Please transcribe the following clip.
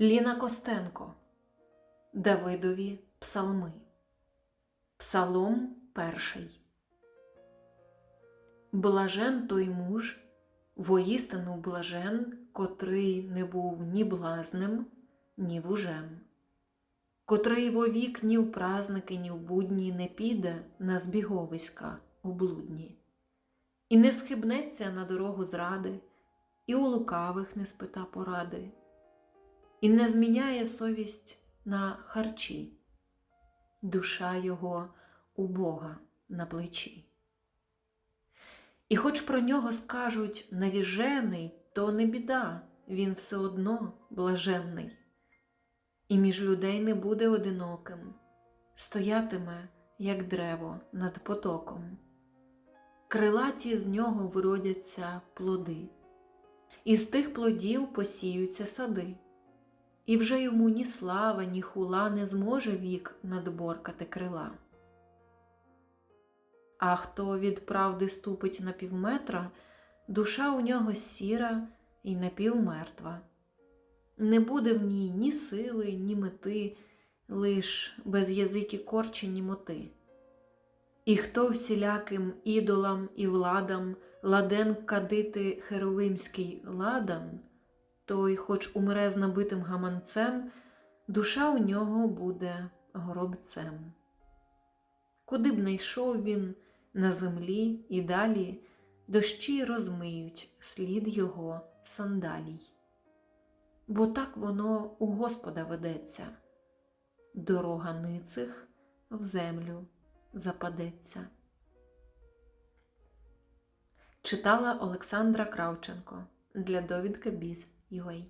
Ліна Костенко. Давидові Псалми. Псалом перший. Блажен той муж, воістину блажен, котрий не був ні блазнем, ні вужем, котрий вовік ні в празники, ні в будні не піде на збіговиська облудні, і не схибнеться на дорогу зради, і у лукавих не спита поради і не зміняє совість на харчі, душа його у Бога на плечі. І хоч про нього скажуть навіжений, то не біда, він все одно блаженний, і між людей не буде одиноким, стоятиме, як древо над потоком. Крилаті з нього виродяться плоди, і з тих плодів посіються сади і вже йому ні слава, ні хула не зможе вік надборкати крила. А хто від правди ступить на півметра, душа у нього сіра і напівмертва. Не буде в ній ні сили, ні мети, лиш без язики корчі німоти. І хто всіляким ідолам і владам ладен кадити херовимський ладан, той, хоч умре з набитим гаманцем, душа у нього буде горобцем. Куди б не йшов він на землі і далі, дощі розмиють слід його сандалій. Бо так воно у Господа ведеться, дорога ницих в землю западеться. Читала Олександра Кравченко для довідки Біз 以为